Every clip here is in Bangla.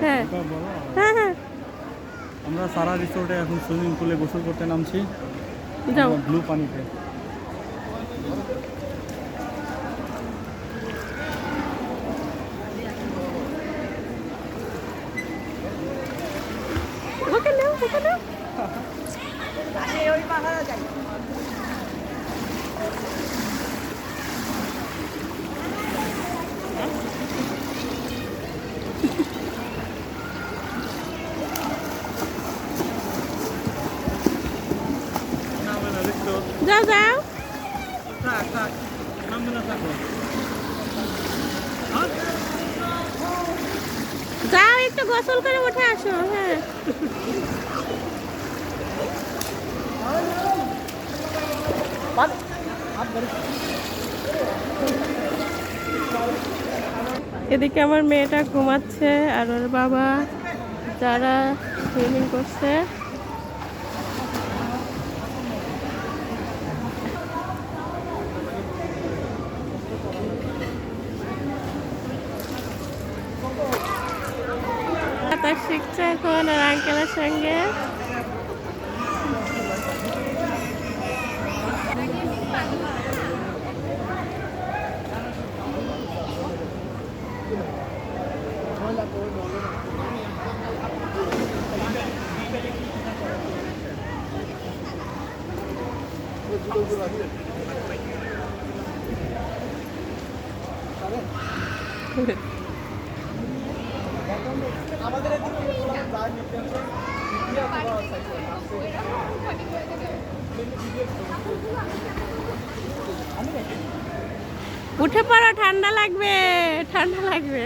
হ্যাঁ। হ্যাঁ হ্যাঁ। আমরা সারা রিসোর্টে এখন সুইমিং পুলে গোসল করতে নামছি। যাও। ব্লু পানিতে নাও নামবে না দেখছ যাও যাও থাক থাক নামবে না থাকো হ্যাঁ? যাও, একটু গোসল করে উঠে আসো হ্যাঁ। এদিকে আমার মেয়েটা ঘুমাচ্ছে আর ওর বাবা যারা সুইমিং করছে। সাঁতার শিখছে এখন আর আঙ্কেলের সঙ্গে উঠে পড়ো ঠান্ডা লাগবে ঠান্ডা লাগবে।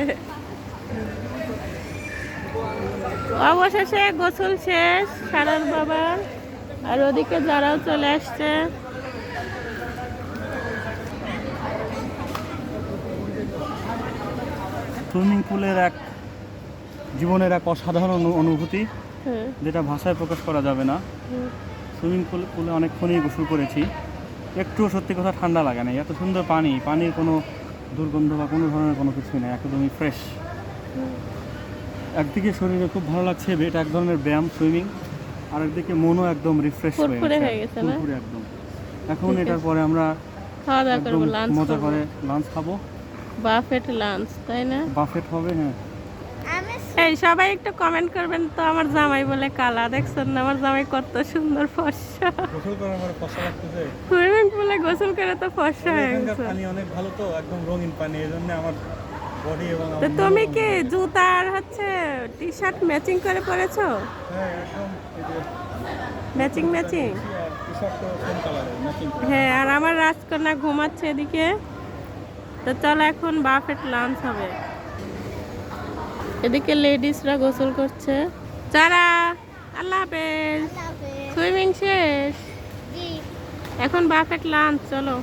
অবশেষে গোসল শেষ সারার বাবার আর ওদিকে যারাও চলে আসছে। সুইমিং পুলের এক জীবনের এক অসাধারণ অনু- অনুভূতি যেটা ভাষায় প্রকাশ করা যাবে না। সুইমিং পুল পুলে অনেকক্ষণই গোসল করেছি। একটুও সত্যি কথা ঠান্ডা লাগে না। এত সুন্দর পানি পানির কোনো দুর্গন্ধ বা কোনো ধরনের কোনো কিছুই নেই একদমই ফ্রেশ একদিকে শরীরে খুব ভালো লাগছে এটা এক ধরনের ব্যায়াম সুইমিং আর একদিকে মনও একদম রিফ্রেশ হয়ে গেছে? ফুরফুরে একদম। এখন এটার পরে আমরা খাওয়া দাওয়া একদম লাঞ্চ মজা করে লাঞ্চ খাব। বাফেট লাঞ্চ তাই না? বাফেট হবে হ্যাঁ। এই সবাই একটু কমেন্ট করবেন তো আমার জামাই বলে কালা দেখছেন না? আমার জামাই কত সুন্দর ফর্সা। সুইমিং পুলে গোসল করে তো ফর্সা হয়ে গেছে। পানি অনেক ভালো তো একদম রঙিন পানি এই জন্য আমার বডি এবং তো তুমি কি জুতা আর হচ্ছে টি শার্ট ম্যাচিং করে পরেছো? হ্যাঁ একদম ম্যাচিং ম্যাচিং হ্যাঁ আর আমার রাজকন্যা ঘুমাচ্ছে এদিকে। তো চলো এখন বাফেট লাঞ্চ হবে। এদিকে লেডিসরা গোসল করছে। যারা আল্লাহ হাফেজ। সুইমিং শেষ। এখন বাফেট লাঞ্চ চলো।